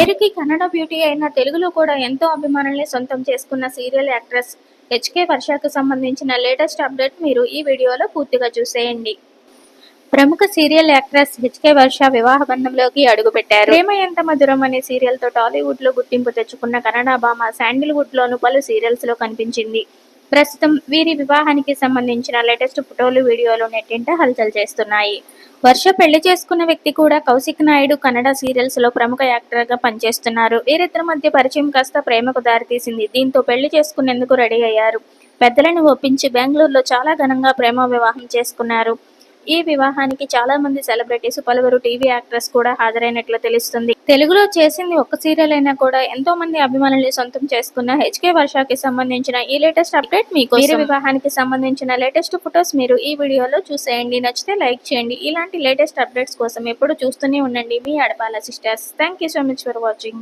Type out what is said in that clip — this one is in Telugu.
పేరుకి కన్నడ బ్యూటీ అయిన తెలుగులో కూడా ఎంతో అభిమానుల్ని సొంతం చేసుకున్న సీరియల్ యాక్ట్రెస్ హెచ్కే వర్షకు సంబంధించిన లేటెస్ట్ అప్డేట్ మీరు ఈ వీడియోలో పూర్తిగా చూసేయండి. ప్రముఖ సీరియల్ యాక్ట్రెస్ హెచ్కే వర్ష వివాహ బంధంలోకి అడుగుపెట్టారు. ప్రేమ ఎంత మధురం అనే సీరియల్తో టాలీవుడ్లో గుర్తింపు తెచ్చుకున్న కన్నడ భామ శాండిల్వుడ్ లోను పలు సీరియల్స్లో కనిపించింది. ప్రస్తుతం వీరి వివాహానికి సంబంధించిన లేటెస్ట్ ఫోటోలు వీడియోలు నెట్టింట హల్చల్ చేస్తున్నాయి. వర్ష పెళ్ళి చేసుకున్న వ్యక్తి కూడా కౌశిక్ నాయుడు కన్నడ సీరియల్స్లో ప్రముఖ యాక్టర్గా పనిచేస్తున్నారు. వీరిద్దరి మధ్య పరిచయం కాస్త ప్రేమకు దారితీసింది. దీంతో పెళ్ళి చేసుకునేందుకు రెడీ అయ్యారు. పెద్దలను ఒప్పించి బెంగళూరులో చాలా ఘనంగా ప్రేమ వివాహం చేసుకున్నారు. ఈ వివాహానికి చాలా మంది సెలబ్రిటీస్ పలువురు టీవీ యాక్టర్స్ కూడా హాజరైనట్లు తెలుస్తుంది. తెలుగులో చేసింది ఒక్క సీరియల్ అయినా కూడా ఎంతో మంది అభిమానుల్ని సొంతం చేసుకున్న హెచ్కే వర్షకి సంబంధించిన ఈ లేటెస్ట్ అప్డేట్ మీకు వీరి వివాహానికి సంబంధించిన లేటెస్ట్ ఫొటోస్ మీరు ఈ వీడియోలో చూసేయండి. నచ్చితే లైక్ చేయండి. ఇలాంటి లేటెస్ట్ అప్డేట్స్ కోసం ఎప్పుడు చూస్తూనే ఉండండి. మీ Adapala sisters. Thank you so much for watching.